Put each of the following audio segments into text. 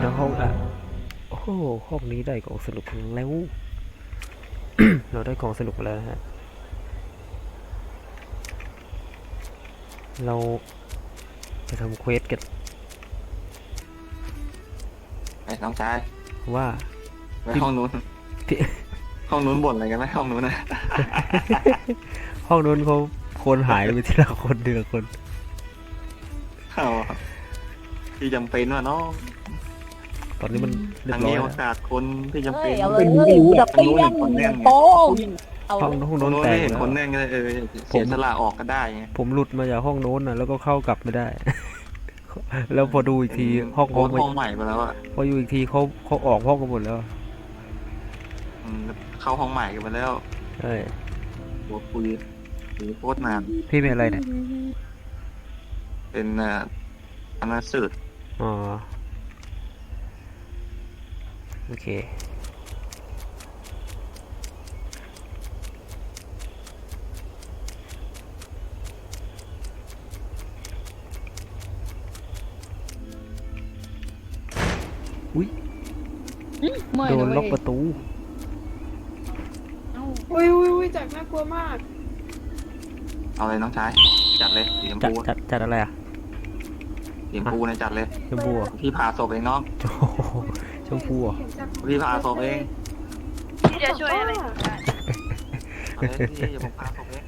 อยู่ในห้องอะ โอ้โหห้องนี้ได้ของสนุกแล้ว เราได้ของสนุกมาแล้วนะฮะ เราจะทำเควสกันไอ้น้องชายว่าไปห้องนู้นพี่ ห้องนู้นบ่นอะไรกันไหมห้องนู้นนะห้องนู้นเขาคนหายไปทีละคนทีละคน เอาที่จำเป็นว่ะน้อง ตอนนี้มันเรียทาบงร้อนี้ยโอแล้วกาสคนที่จำเฮ้เป็ยนเอาเลยเฮ้ยดับเบี้ยนโป้งเอาห้องห้องตรโน้งนนู้นแตไม่กเห็นแล้วคนแน่งเลยเออเสียสละออกก็ได้ไงผมหลุดมาจากห้องโน้นน่ะแล้วก็เข้ากลับไม่ได้ แล้วพอดูอีกทีห้องโพเขาสต์ห้องใหม่ไปแล้วอะพออยู่อีกทีเขาเขาออกห้องกันหมดแล้วอืมเข้าห้องใหม่กันไปแล้วใช่โหคุยคุยโคตรนานพี่เป็นอะไรเนี่ยเป็นเอ่ออนาสืดอ๋อ โอเคไม่โดนนะล็อกปเว้ยระตูอุ้ยอุ้ยอุ้ยจากน่ากลัวมาก เอาเลยน้องชาย จัดเลยสีชมจัดพูจัดจัดอะไรอะสีชมพูนะจัดเลยชมพูเหรอะพี่พาศพเองน้องโอ้โห ชมพูเหรอะเห็นจากพี่พาศพเองพี่จะช่วยอะไรได้เอาเลยพี่อย่าผมพาศพเอง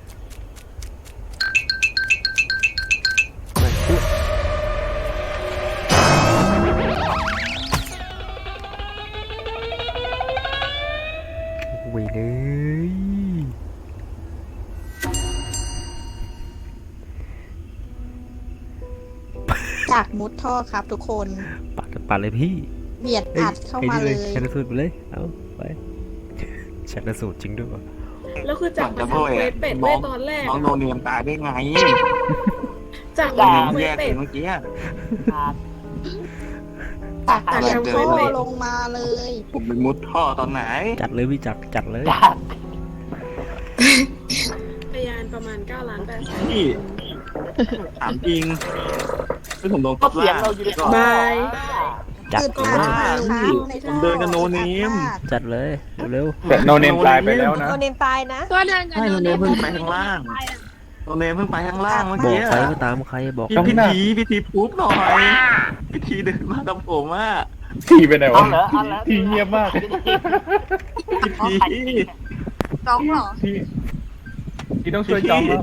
เว้ยเลยจากมุดท่อครับทุกคน ปัดปัดเลยพี่ เบียดอัดเข้ามาเลยชันสูตรไปเลย เอาไปชันสูตรจริงด้วยวะแล้วคือจากมาทำเควสเป็ดเว้ยตอนแรกน้องโดนเนียมตายได้ไง จากโดมานเนียทำมเควแยสกเป็ดเมื่อกี้ตักตัดจากเดิท่นอไปลงมาเลย ผมเป็นมุดท่อตอนไหน จัดเลยพี่จัดจัดเลยพยานประมาณ9ล้านแปดแสนพี่ถามจริงที่ผมโดนกดล่างก็บายจัดคือเล ตัดยเลยครับในท่อผมเดินกับโนเนม จัดเลยเร็วแต่โนเนมตายไปแล้วนะโนเนมตายนะก็เดินกันใช่โนเนมเพิ่งไปข้างล่าง โนเนมเพิ่งไปข้างล่างเมื่อๆบอกกี้ใครก็ตามใครบอกพี่พิธีพิธีพูดหน่อยพิธีเดินมากับผมอะทีไปไหนวะทีเงียบมากพิธีน้องเหรอ ทีทีต้องช่วยจอมแล้ว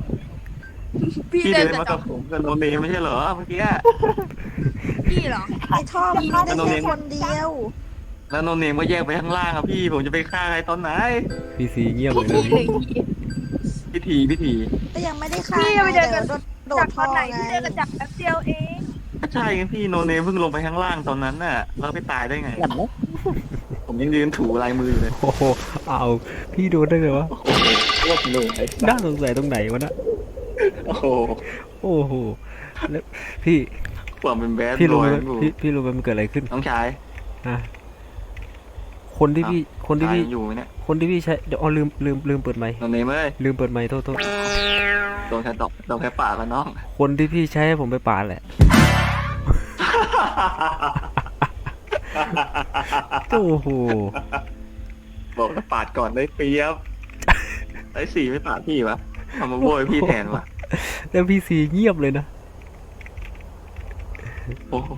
พี่พี่เดิเดินนกับมากับผมกับโนเนมไม่ใช่เหรอเมื่อกี้ พี่เหรอในท่อมันเข้าได้แค่คนเดียว แล้วโนเนมก็แยกไปข้างล่างอะพี่ ผมจะไปฆ่าใครตอนไหน พีซีเงียบเลยนะพี่เลยพิธีพิธีก็ยังไม่ได้ฆ่าพี่ไปเดินกับโดดโดจาดกตท่ออนไหนไงพี่เดินกับจากแป๊บเดียวเองก็ใช่ไงพี่โนเนมเพิ่งลงไปข้างล่างตอนนั้นน่ะ แล้วไปตายได้ไง ผมยังยืนถูลายมืออยู่เลยโอ้โหเอาพี่โดนได้ไงวะโอ้โหโคตรหนุ่มไอ้สัน่าสสงสัยตรงไหนวะนะโอ้โหโอ้โหแล้วพี่ ความเป็นแบดพี่บรู้อไหยมพี่พี่รู้ไหมมันเกิดอะไรขึ้นน้องชายอะคนที่พี่คนที่ชายพี่ยังอยู่ไหมเนี่ยคนที่พี่ใช้เดี๋ยวอ๋อลืมลืมลืมเปิดไมค์โนเนมเอ้ยลืมเปิดไมค์โทษโทษโดนแค่ตอกโดนแค่ปากแล้วน้อง คนที่พี่ใช้ให้ผมไปปาดแหละ โอ้โหบอกว่าปาดก่อนได้เปรียบไอ้สี่ไม่ปาดพี่วะทำมาโวยพี่แทนวะแล้วพี่ซีเงียบเลยนะ โอ้โห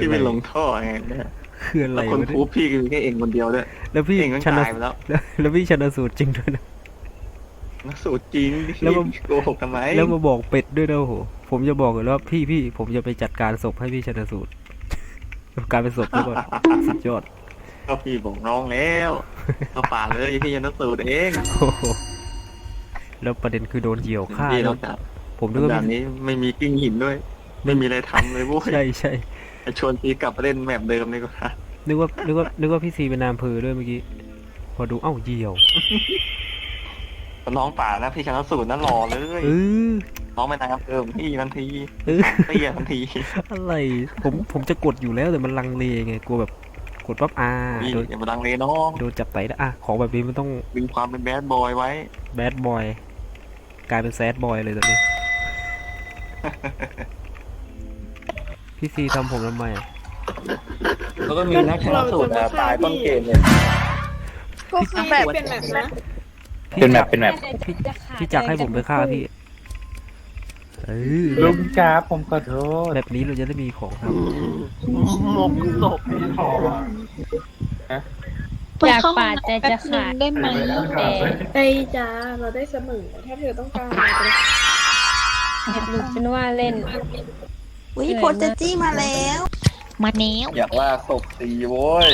พี่ไปลงท่อไงเนี่ยคืออะไรแล้วคนวะเนี่พูยดพี่ก็มีแค่เองคนเดียวด้วยแล้วพี่เองก็ชนะตายไปแล้วแล้ว แล้วพี่ชนะสูตรจริงด้วยนะนักสูตรจริงแล้วมันโกหกทำไม แล้วมาบอกเป็ดด้วยนะโอ้โห ผมจะบอกเลยว่าพี่พี่ผมจะไปจัดการศพให้พี่ชนะสูตรการเป็นศพด้วยก่อนสุดยอดก็พี่บอกน้องแล้วก็ป่าดเลยพี่ยันนักสูตรเองโอ้โหแล้วประเด็นคือโดนเหยี่ยวฆ่าพี่แล้ต้วองจับผมนึกว่าด่านพี่นี้ไม่มีกิ้งหินด้วย ไม่มีอะไรทำเลยโว้ยใช่ใช่จะชวนพี่กลับไปเล่นแมปเดิมดีกว่านึกว่านึกว่านึกว่าพี่ซีเป็นนายอำเภอด้วยเมื่อกี้พอดูเอ้าเหยี่ยวน้องป่านะพี่ชนะสูตรนั่นหล่อเลยเออน้องไม่นายอำเภอพี่ทันทีเออเตี้ยทันที อะไร ผมผมจะกดอยู่แล้วแต่มันลังเลไงกลัวแบบกดปั๊บอ่าพี่โดนอย่ามาดังเลยน้องโดนจับไตได้อะของแบบนี้มันต้องดึงความเป็นแบดบอยไว้แบดบอยกลายเป็นแซดบอยเลยตอนนี้ พี่ซีทำผมทำไมอะแล้วก็มีนักชนะสูตรนะตายต้นเกมเลยพวกพี่เปลี่ยนแบบนะเป็นแมปเป็นแมป พี่จักรให้ผมไปฆ่าพี่เออลุงจ้าผมขอโทษแบบนี้เราจะได้มีของครับอยากปาดแต่จะขาดได้ไหมแต่ไอ้จ้าเราได้เสมอถ้าเธอต้องการเราจะ เห็ดลูกฉันว่าเล่น อุ้ยโพสเจจี้มาแล้ว มาแนวอยากล่าศพตีโว้ย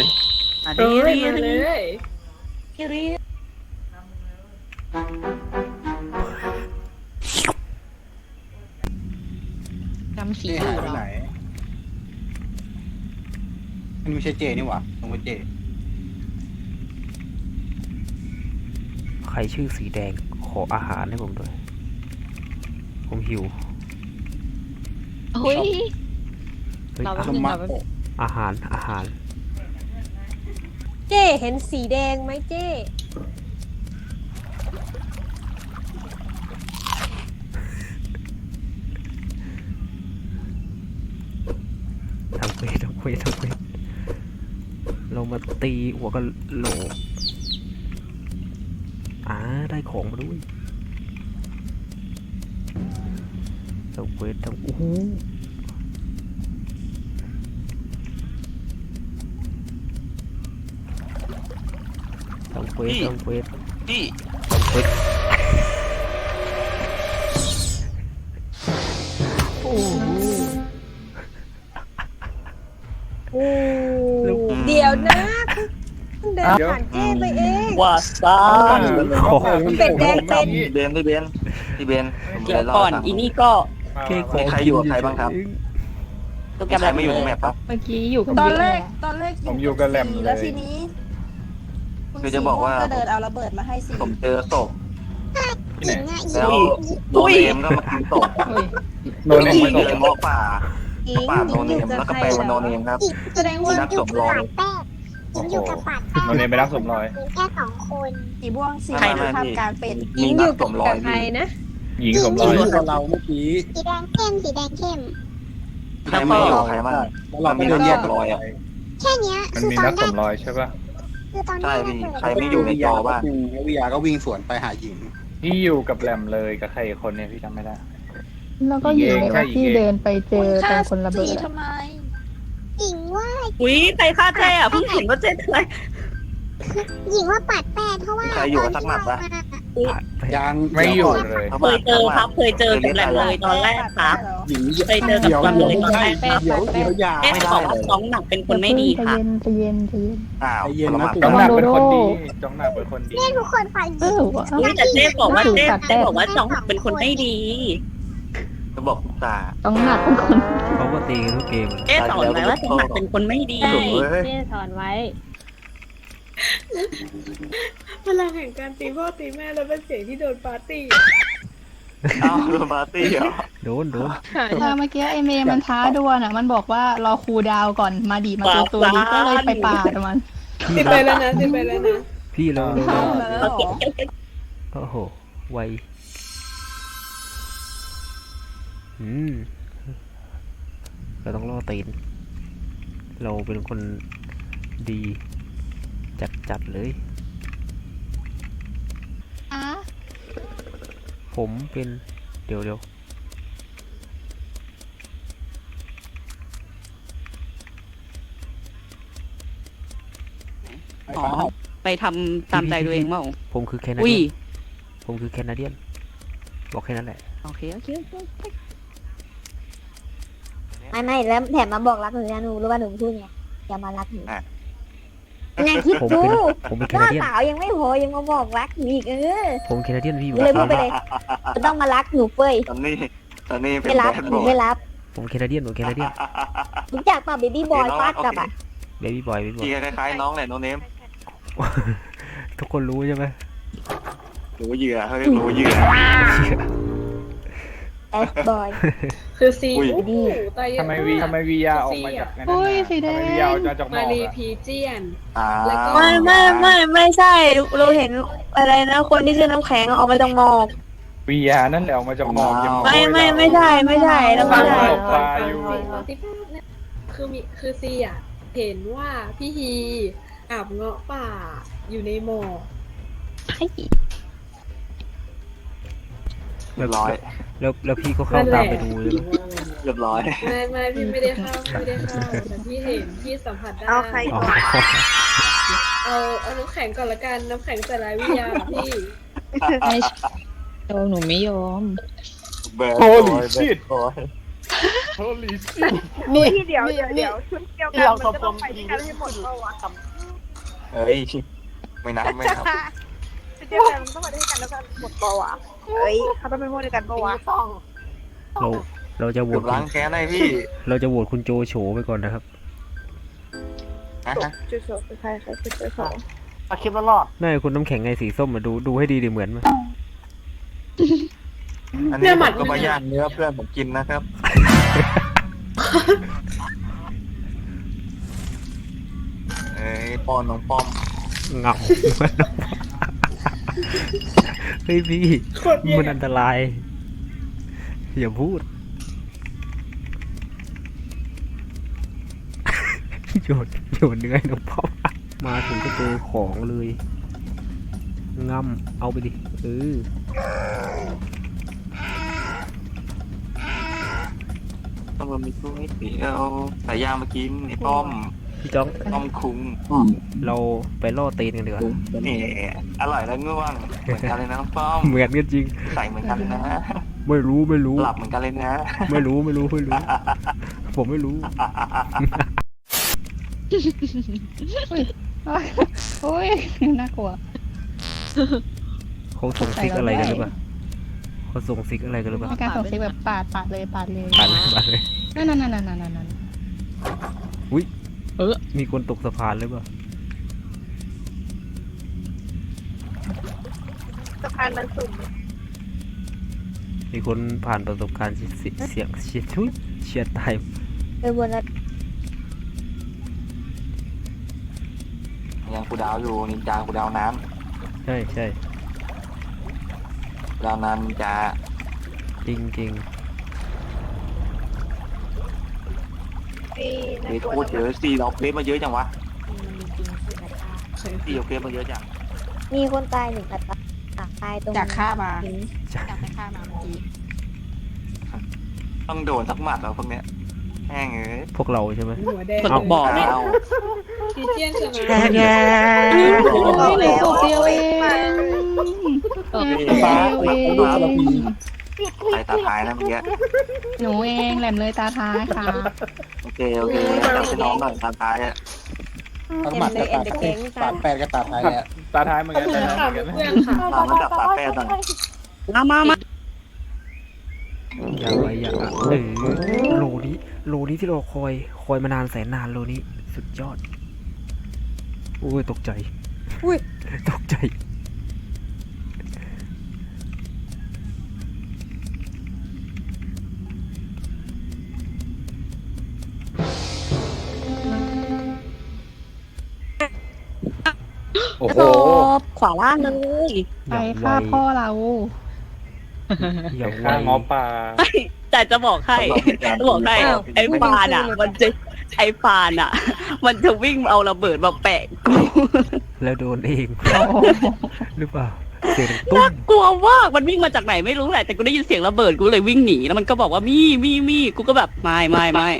เอ้ยมาเลยจำสีเจหายไปไหนมันไม่ใช่เจนี่หว่าตรงเป็นเจใครชื่อสีแดงขออาหารให้ผมด้วย ผมหิว เฮ้ย เฮ้ยเราอาสมัครอาหารอาหาร เจ้เห็นสีแดงไหมเจ้ทำเควสทำเควสทำเควสเรามาตีหัวกันโหลกอ่าได้ของมาด้วยทำ เควสทำโอ้โหทำเควสทำเควสพี่ทำเควสเดี๋ยวนะเพิ่งเดินผ่านเจ้ไปเองว่าซ่าของเป็ดแดงเป็นพี่เบนพี่เบนพี่เบนผมเดี๋ยวลก่อนสั่งอีนี่ก็ แค่ขอมีใครอยู่กับใครบ้างครับตัวมีกำใครลังไม่อยู่ในแมปปะเมื่อกี้อยู่กับตอนแรกตอนแรกผมอยู่กับแหลมสี่เลแล้วยทีนี้คุณคือจะบอกว่าก็เดินเอาระเบิดมาให้สี่ผมเจอศพที่ไหน แล้วโนเนมก็มากินศพโนเนมพี่ไม่ตเดิกนมอกป่าอิงป่าอิโนงเนอยู่มกับแล้วก็ใครแปลว่าเหโนรอเนมครับ แสดงว่านักสมรอยโอ้โหโนเนมไปรักสมรอยสีม่วงสีใครม่วงไม่พี่ทำการเป็นมีนักสมรอยใครพี่นะ หญิงสมรอย ตัวเราเมื่อกี้สีแดงเข้มสีแดงเข้ม ใครไม่อยู่กับใครบ้างแล้วเราก็เดินแยกกันไปแค่เนี้ยมันคือมีตอนันกแรสกมรอยใช่ปะคือตอนแรใช่กพี่อะใครไม่อยู่ในจอบ้างวิยาก็วิ่งสวนไปหาหญิง พี่อยู่กับแหลมเลยกับใครอีกคนเนี่ยพี่จำไม่ได้ แล้วก็อยู่ในว่าที่เดินไปเจอตรงคนระเบิด ทำไม หญิงว่าอุ้ยใครฆ่าเจ๊อะเพิ่งเห็นว่าเจ๊อะไร หญิงว่าปัดแป้เพราะว่าใครอยู่กับสักหมัดปะ ยังไม่อยู่เลย เคยเจอครับ เคยเจอกับแหลมเลยตอนแรกครับ หญิงเคยเจอกับเดี๋ยวแหลมเดี๋ยวเลยตอนไม่แรใช่กเดี๋ยวเดี๋ยวยาเจ๊บอกว่าน้องหนักเป็นคนไม่ดีค่ะ ใจเย็นใจเย็นอ้าวใจเย็นคนละหนะมัดจ้องหนักเป็นคนดีจ้องหนักเป็นคนดีเรียกทุกคนฝ่ายหเอญิงอว่ะอุ้ย แต่เจ๊บอกว่าเจ๊เจ๊บอกว่าน้องหนักเป็นคนไม่ดี จะบอกตาต้องหนักเป็นคนเขาก็ตีกันทุกเกม เจ๊สอนไว้ว่าน้องหนักเป็นคนไม่ดีโอ้ยเจ้สอนไว้ พลังแห่งการตีพ่อตีแม่แล้วเป็นเสียงที่โดนปาร์ตี้เอ้าโดนปาร์ตี้เหรอโดนโดนเออเมื่อกี้ไอเมย์มันท้าดวลอะ มันบอกว่ารอครูดาวก่อนมาดีมาตัวตัวดีก็เลยไปปาดมันติดไปแล้วนะติดไปแล้วนะพี่เราเข้าแล้วเหรอโอ้โห ไว อืม เราต้องล่อตีน เราเป็นคนดี จัดจัดๆเลยอะผมเป็นเดี๋ยวเดี๋ยวอ๋อ ไปทำตามใจตัวเองเปล่าผมคือแคนาอุ้เดียยนผมคือแคนาเดียน บอกแค่นั้นแหละ โอเคโอเคโอเคไม่ไม่แล้วแถมมาบอกรักหนูนะหนูรู้ว่าหนูพูดไงอย่ามารักหนู นายคิดผมดูเป็นผมเป็นแคล่อนาเดียน สาวยังไม่พอยังมาบอกรักหนูอีกเออ ผมแคนาเดียนพี่หนูเลยพูดไปเลยจะต้องมารักหนูเฟ้ยตอนนี้ตอนนี้เป็นไม่รับแบดหนูบอยไม่รับผมแคนาเดียนผมแคนาเดียนรู้จักป่ะเบบี้บอยฟาดกลับอะเบบี้บอยเบบี้บอพี่ยคล้ายๆน้องแหละโนเนมทุกคนรู้ใช่ไหมรู้เหยื่อเขาเรียกรู้เหยื่อ แอสบอย คือซีอุ้ยโอ้โหตายเยอะทำไมวีทำไมวียาออกมาจากนั้นอุ้น่ะยสีแดทำงไมวียาออกมาจากหมมาอกรีอะพีเจียนอ้าแล้วก็วไม่ไม่ไม่ไม่ใช่เราเห็นอะไรนะ คนที่ชื่อน้ำแข็งออกมาจากหมอกวียานั่นแหละออกมาจากหมอกยังไม่ไม่ไม่ใช่ไม่ใช่แล้วไม่ตั้งใช่ตกปลาอยู่ที่เนี่ยคืคือมีคือซีอะเห็นว่าพี่ฮีอาบเงาะป่าอยู่ในหมอก เรียบร้อย แล้วแล้วพี่ก็เข้าตามไปดูเลยปะเรียบร้อย ไม่ไม่พี่ไม่ได้เข้าไม่ได้เข้าแต่พี่เห็นพี่สัมผัสได้ เอาใครอ๋อเอาเอาน้ำแข็งก่อนละกันน้ำแข็งใส่ลายวิทยาพี่ ไม่โดนหนูไม่ยอมเบิร์ด Holy โอ้ย shit โอ้ย Holy shit นี่เดี๋ยวเดี๋ยวเดี๋ยวชุดเดียวกันมันก็ต้องไปด้วยกันให้หมดเปล่าวะเฮ้ย ไม่นับไม่นับ ชุดเดียวกันมันต้องไปด้วยกันแล้วกันหมดเปล่าวะ เฮ้ยเขาต้องไปหมดด้วยกันเปล่าวะต้องเราเราจะโหวเกือตบคุล้างณแค้นให้พี่เราจะโหวตคุณโจโฉไปก่อนนะครับ นะฮะจุดโชว์ใครใครจุดโชว์อาคลิปแล้วรอดน่าจะคุณน้ำแข็งไงสีส้มมาดูดูให้ดีดิเหมือนไหมอันนี้ผมก็มาย่างเนื้อเพื่อนผมกินนะครับเอ้ยป้อนน้องป้อม เงา เฮ้ยพี่ โคตรแย่มันอันตราย อย่าพูด โยนโยนเนื้อให้น้องพ่อมมาถึงก็เจอของเลยงำเอาไปดิเออต้องมามีก๋วยเตี๋ยวใส่ย่างมากินไอ้ป้อม พี่จ้องป้อมคุงเราไปล่อตีนกันดีกว่านี่อร่อยแล้วง่วงเหมือนกันเลยนะน้องป้อมเหมือนกันจริง ใส่เหมือนกันเลยนะ ไม่รู้ไม่รู้หลับเหมือนกันเลยนะ ไม่รู้ไม่รู้ไม่รู้ ผมไม่รู้โอ้ยน่ากลัวเขาส่งซิกอะไรกันหรือเปล่าเขาส่งซิกอะไรกันหรือเปล่าในการส่งซิกแบบปาดปาดเลยปาดเลยปาดเลยปาดเลยนั่นนั่นนั่นนั่นนั่น นั่นมีคนตกสะพานหรือเปล่า สะพานมันสุ่มมีคนผ่านประสบการณ์เสียเสียงเฉียดทุยเฉียดตายไปบนนั้นยังกูดาวอยู่นินจากูดาวน้ใช่ใช่ำกูดาวน้ำนินจาจริงจริง เฮ้ยพูดเยอะสี่เราเพลมาเยอะจังวะสี่เราเพลมาเยอะจังมีคนตายหนึ่งอัตราตายตรงจากฆ่ามา หินจากไปฆ่ามาเมื่อกี้ต้องโดนสักหมัดแล้วพวกเนี้ยแห้งเอ้ยพวกเราใช่ไหม หัวแดงคนบอกเนี่ยเอาพี่เจียนชนะบอกแล้วเดียวเองฟ้าฟ้าเราพีใครตาท้ายนะเมื่อกี้ หนูเองแหลมเลยตาท้ายค่ะโอ เคโอเคจับไปน้องหน่อยตาท้ายอะทั้งหมัดกับตาท้ายปาดแปดกับตาท้ายเนี่ยตาท้ายเหมือนกันเพื่อนตาค่ะท้ายเหมือนกันเพื่อนค่ะตามมาจับปากแป้หน่อยมามามาอย่าไว้อย่าเออโลนี้โลนี้ที่เราคอย คอยมานานแสนนานโลนี้ สุดยอดโอ้ยตกใจอุ้ยตกใจ โอ้โหโบขวาล่างเลยไปฆ่าพ่อเรา อย่างไวข้างงอป่าแต่จะบอกให้จะบอกให้ไอ้ฟานอะ มันจะไอ้ฟานอะ มันจะวิ่งเอาระเบิดมาแปะกูแล้วโดนเองหรือเปล่าเสียงตุ้น่ามกลัวมากมันวิ่งมาจากไหนไม่รู้แหละแต่กูได้ยินเสียงระเบิดกูเลยวิ่งหนีแล้วมันก็บอกว่ามี่มี่มี่กูก็แบบไม่ไม่ไม่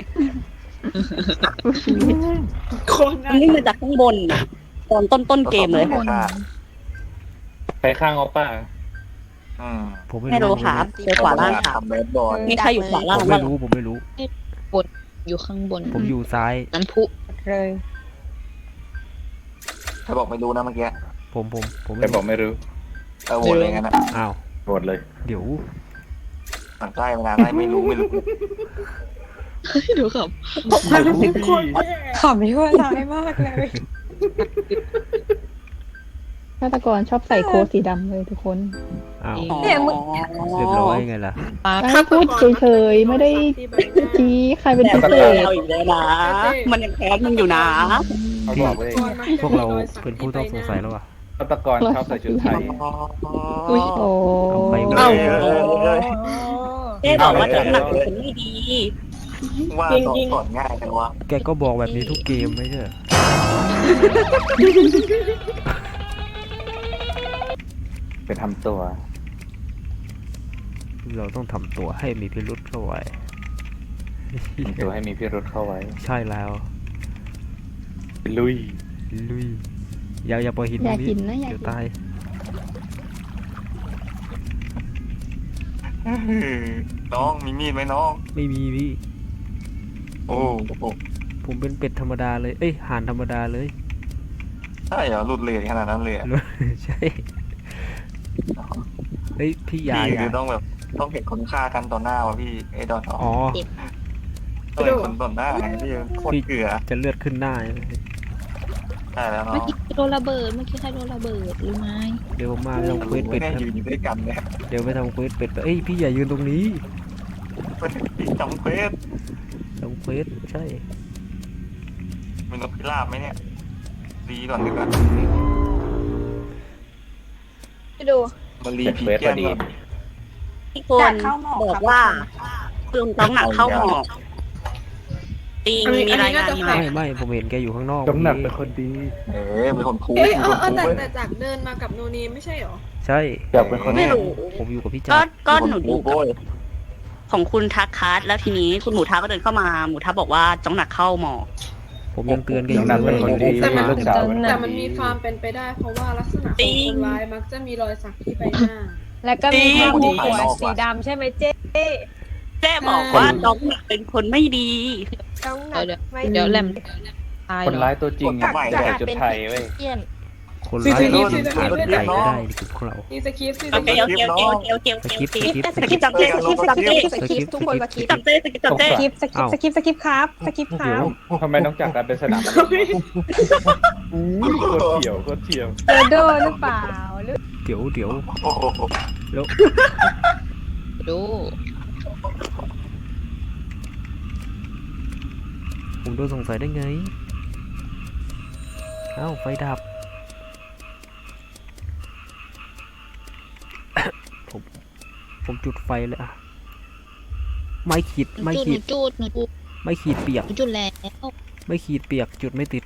คนมันวิ่งมาจากข้างบนน่ะ ตอนต้นต้นเกมเลย ไปข้างงอป่าอืมผมไม่ไม่รู้รู้ครับเจอขวาล่างครับทำเบสบอลมีใครอยู่ขวาล่างผมบ้าไม่งรู้ผมไม่รู้ อยู่ข้างบนผมอยู่ซ้าย นั้นพุเลยใครบอกไม่รู้นะเมื่อกี้ผมผมผมแต่ไม่บอกไม่รู้เออโหวตเลยงั้นนะอ้าวโหวตเลย เดี๋ยวสั่งใกล้มานานไล่ไม่รู้ไม่รู้ดูครับคนแย่ขำไม่ว่าร้ายมากเลย ฆาตกรชอบใส่โค้ทสีดำเลยทุกคนอ้าวเนี่ยมึง เรียบร้อยไงล่ะ ไม่พูดเฉยๆไม่ได้ที่ใบหน้าชี้ใครเป็นแต่พิก็เศษเอาอีกแล้วนะ มันยังแค้นมึงอยู่นะ เขาบอกเลยพวกเราเป็นผู้ต้องสงสัยแล้วอะ ฆาตกรชอบใส่ชุดไทย อุ้ยโอ้เอาไปหมดเอ้า เลย เจ๊บอกว่าจังหนักเป็นคนไม่ดี ว่าจริงตอนจริงสอนง่ายจังวะแกก็บอกแบบนี้ทุกเกมไม่ใช่เหรอ ไปทำตัว เราต้องทำตัวให้มีพิรุษเข้าไว้ ทำตัวให้มีพิรุธเข้าไว้ ใช่แล้ว ลุย ลุย อย่าอย่าปล่อยหินตอรยากงนี้กินนะอยากเดี๋ยวกิน ตายน้องมีมีดไหมน้อง ไม่มีพี่ โอ้โหผมเป็นเป็ดธรรมดาเลย เอ้ยห่านธรรมดาเลย ใช่เหรอหลุดเลทขนาดนั้นเลยอะใช่เฮ้ยพี่อยาพี่อย่าคือต้องแบบต้องเห็นคนฆ่ากันต่อหน้าวะพี่ไอ้ดอนอ๋อต้องเห็นคนต่อหน้าไงพี่โคตรเกลือจะเลือดขึ้นหน้าใช่ไหมใช่แล้วน้อเมื่องกี้โดนระเบิดเมื่อกี้ใครโดนระเบิดรู้ไหมเดี๋ยวผมมาไปทำเควสเป็ไม่ดได้ครับอยู่อยู่ด้วยกันเนี่ยเดี๋ยวไปทำเควสเป็ดไปเอ้ยพี่อย่ายืนตรงนี้พี่จำเควสทำเควสใช่มีนกพิราบไหมเนี่ย ดีก่อนดีกว่าไปดูมันรีเป็นพีเควสเกีพยอนดีที่คนจากเข้าหมอกบอกครับว่าลุงต้องหนักเข้าหมอกจริงอันนี้มีรายงานอันนี้มาน่าจะไม่ไม่ผมเห็นแกอยู่ข้างนอกต้องหนักเมื่เป็อนคนดี เอ๋เป็นคนคูเอ้ยเป็นเอคอนเออคูแต่เว้ยแต่จากเดินมากับโนเนมไม่ใช่เหรอ ใช่อยากเป็นคนไม่รู้ผมอยู่กับพี่ก็จัดก็เป็หนูคดูคูโว้ยของคุณทักคัสแล้วทีนี้คุณหมูทาก็เดินเข้ามา หมูทาบอกว่าจ้องหนักเข้าหมอก ผมยังเตือนแกอต้อยู่งหนักเป็นคนดีแต่มันลูกสาวเป็นคแต่นมันมีดีความเป็นไปได้ เพราะว่าลักษณะของคนร้ายมักจะมีรอยสักที่ใบหน้า แล้วก็มีผ้าผูกหัวสีดำใช่ไหมเจ๊เจ๊บอกว่าจ้องหนักเป็นคนไม่ดี ต้องหนักไม่เดี๋ยวแหลมคนร้ายตัวจริงอะใส่ชุดไทยเว้ย คนร้ายซีซีที่ซียิงซีผ่านซีไก่ไม่ได้นี่คือพวกเรานี่สคริปต์สิโอเคโอเค โอเค โอเค โอเค โอเค สคริปต์สคริปต์สคริปต์จับเจ๊สคริปต์จับเจ๊สคริปต์ทุกคนสคริปต์จับเจ๊สคริปต์จับเจ๊สคริปต์สคริปต์สคริปต์สคริปต์ครับสคริปต์ครับทำไมต้องจับกันเป็นสนามอู้โคตรเฉียวโคตรเฉียวโดโดหรือเปล่าหรือเดี๋ยวเดี๋ยวโอ้โหแล้วดูผมโดนสงสัยได้ไงเอ้าไฟดับ ผมจุดไฟเลยอะไม่ขีดไม่จุดหขีนูดจุดหนูจุดไม่ขีดเปียก หนูจุดแล้วไม่ขีดเปียกจุดไม่ติด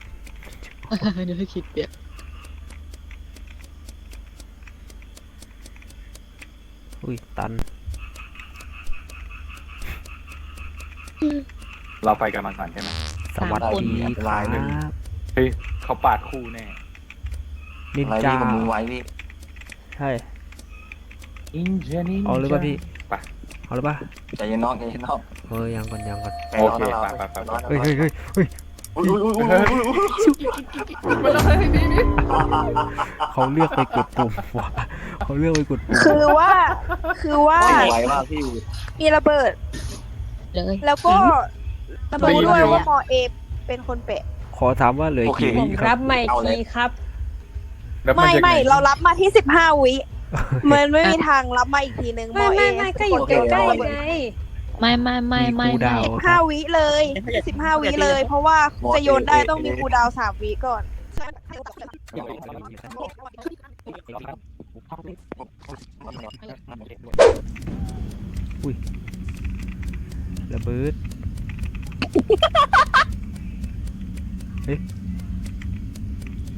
เดี๋ยวคิดเปียกอุ้ยตัน เราไปกันมาก่อนใช่ไหม สวัสดีครับเฮ้ยเขาปาดคู่แน่นินอะไรจาพี่กับมือไว้พี่ ใช่ อินเจนินเอาเลยป่ะพี่ไป เอาเลยป่ะใจเย็นน้องใจเย็นน้องเออยังก่อนยังก่อนใจโอร้อนเคนะเราไปไปไปร้อนนะเฮ้ยเฮ้ยเฮ้ยเฮ้ยอุ้ยอุ้ยอุ้ยอุ้ยอุ้ยอุ้ยมาเลยพี่พี่เขาเลือกไปกดปุ่มว่ะเขาเลือกไปกดปุ่มคือว่า คือว่าไม่ไหวมากพี่มีระเบิด เลยแล้วก็รู้ด้วยว่าหมอเอเป็นคนเปะ ขอถามว่าเหลือกี่ผวิมครัรับบไม่คีครับ แล้วนไม่จะไม่งเรารับมาที่สิบห้าวิ มันไม่มีทางรับมาอีกทีนึงหมไม่อเอไม่ไม่ก็อยู่ใกล้ๆไงไม่ไม่ไม่ไม่คูลไม่ดาวน์ห้าวิเลยสิบห้าวิเลย เพราะว่าจะโยนได้ต้องมีคูลดาวน์สามวิก่อน ระเบิด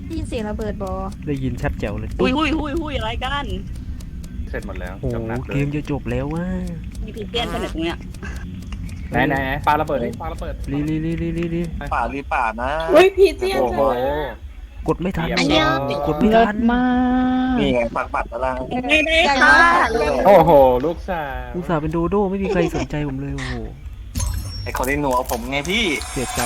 ได้ยินเสียงระเบิดบอได้ยินชัดแจ๋วเลยหุยหุยหุยหุยอะไรกันเสร็จหมดแล้วโอ้โหจำหนักเลเกยมจะจบแล้วว่ะมีผีเตี้ยนกันไหนตรงเนี้ยไหนไหนไหนปาระเบิดดิปาระเบิดรีรีรีรีรีรีป่าดรีบป่าดนะเฮ้ยพีเจียนโอ้โหใช่ไหมกดไม่ทันอันเนี้ย กดไม่เลิทัศนมากนี่ไงปักปัดอะไรไม่ได้ค่ะโอ้โห ลูกสาวลูกสาวเป็นโดโด้ไม่มีใครสนใจผมเลยโอ้โหไอคนที่หนัวผมไงพี่เสียใจ